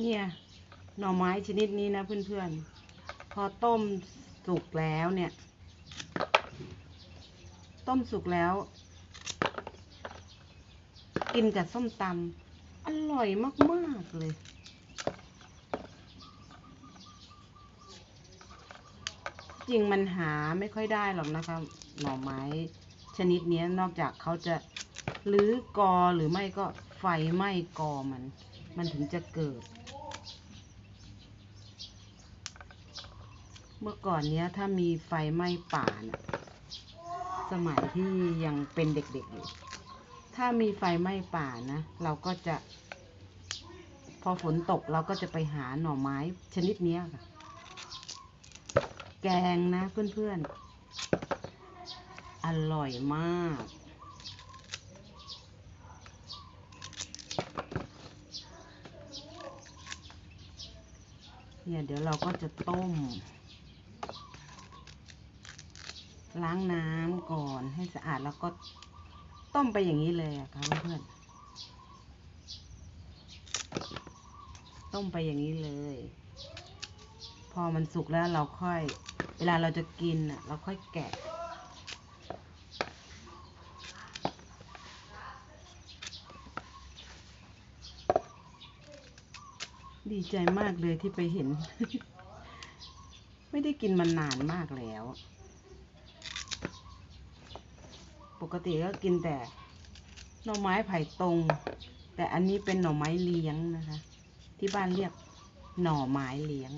เนี่ยหน่อไม้ชนิดนี้นะเพื่อนๆ พอต้มสุกแล้วเนี่ย ต้มสุกแล้ว กินกับส้มตำอร่อยมากๆเลยจริงมันหาไม่ค่อยได้หรอกนะคะหน่อไม้ชนิดนี้นอกจากเขาจะรื้อกอหรือไม่ก็ไฟไหม้กอมัน มันถึงจะเกิด เมื่อก่อนเนี้ยถ้ามีไฟไหม้ป่าน่ะสมัยที่ยังเป็นเด็กๆอยู่ ถ้ามีไฟไหม้ป่านะ เราก็จะ พอฝนตกเราก็จะไปหาหน่อไม้ชนิดเนี้ยค่ะ แกงนะเพื่อนๆ อร่อยมาก เนี่ยเดี๋ยวเราก็จะต้ม ล้างน้ำก่อนให้สะอาดแล้วก็ต้มไปอย่างนี้เลยอะค่ะเพื่อนๆต้มไปอย่างนี้เลย พอมันสุกแล้วเราค่อย เวลาเราจะกินอะเราค่อยแกะ ดีใจมากเลยที่ไปเห็น ไม่ได้กินมานานมากแล้ว ปกติก็กินแต่หน่อไม้ไผ่ตรง แต่อันนี้เป็นหน่อไม้เลี้ยงนะคะ ที่บ้านเรียกหน่อไม้เลี้ยง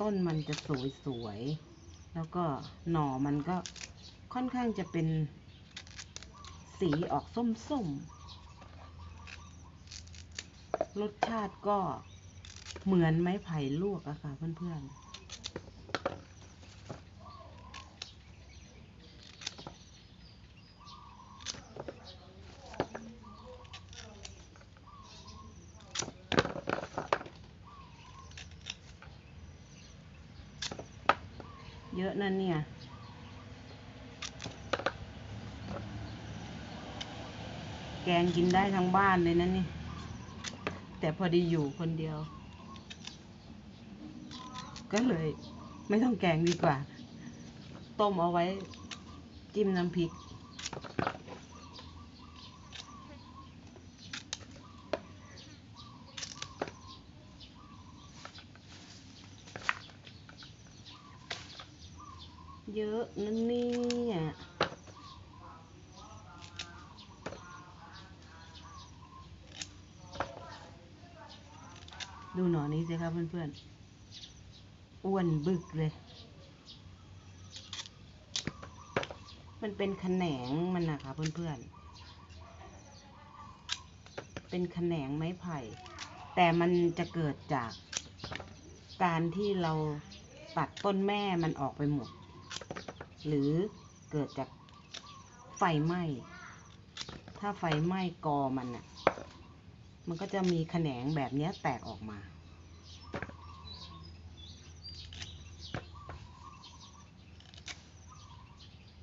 ต้นมันจะสวยๆ แล้วก็หน่อมันก็ค่อนข้างจะเป็นสีออกส้มๆ รสชาติก็เหมือนไม้ไผ่ลวกอะค่ะเพื่อนๆเยอะนั่นเนี่ย แกงกินได้ทั้งบ้านเลยนะนี่ แต่พอดีอยู่คนเดียว ก็เลย ไม่ต้องแกงดีกว่า ต้มเอาไว้ จิ้มน้ำพริก เยอะนั่นเนี่ย ดูหนอนนี้สิครับเพื่อนๆ อ้วนบึกเลย มันเป็นแขนงมันนะคะเพื่อนๆ เป็นแขนงไม้ไผ่ แต่มันจะเกิดจากการที่เราตัดต้นแม่มันออกไปหมด หรือเกิดจากไฟไหม้ ถ้าไฟไหม้กอมันน่ะ มันก็จะมีแขนงแบบนี้แตกออกมา